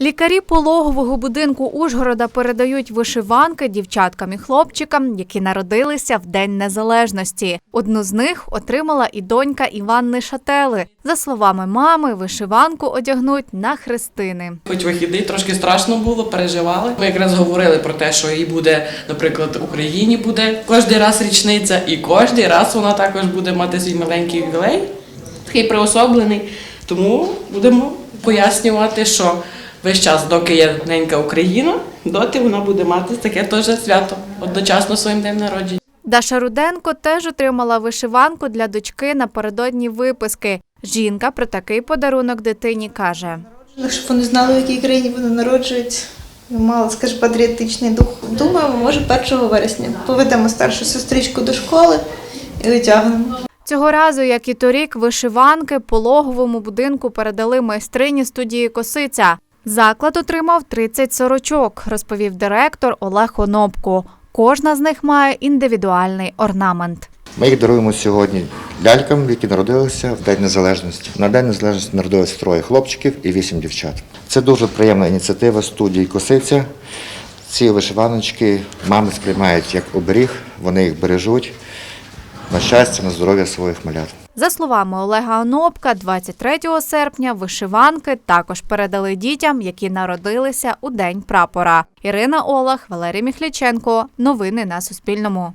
Лікарі пологового будинку Ужгорода передають вишиванки дівчаткам і хлопчикам, які народилися в День Незалежності. Одну з них отримала і донька Іванни Шатели. За словами мами, вишиванку одягнуть на хрестини. Хоч вихідний трошки страшно було, переживали. Ми якраз говорили про те, що їй буде, наприклад, в Україні буде кожен раз річниця, і кожен раз вона також буде мати свій маленький ювілей, такий приособлений. Тому будемо пояснювати, що весь час, доки є ненька Україна, доти вона буде мати таке теж свято одночасно своїм днем народження. Даша Руденко теж отримала вишиванку для дочки напередодні виписки. Жінка про такий подарунок дитині каже. Щоб вони знали, в якій країні вони народжуються. І Мали, скажімо, патріотичний дух. Думаємо, може 1 вересня. Поведемо старшу сестричку до школи і витягнемо. Цього разу, як і торік, вишиванки пологовому будинку передали майстрині студії Косиця. Заклад отримав 30 сорочок, розповів директор Олег Онопко. Кожна з них має індивідуальний орнамент. Ми їх даруємо сьогодні лялькам, які народилися в День Незалежності. На День Незалежності народилися троє хлопчиків і вісім дівчат. Це дуже приємна ініціатива студії Косиця. Ці вишиваночки мами сприймають як оберіг, вони їх бережуть на щастя, на здоров'я своїх малят. За словами Олега Онопка, 23 серпня вишиванки також передали дітям, які народилися у день прапора. Ірина Олах, Валерій Міхліченко. Новини на Суспільному.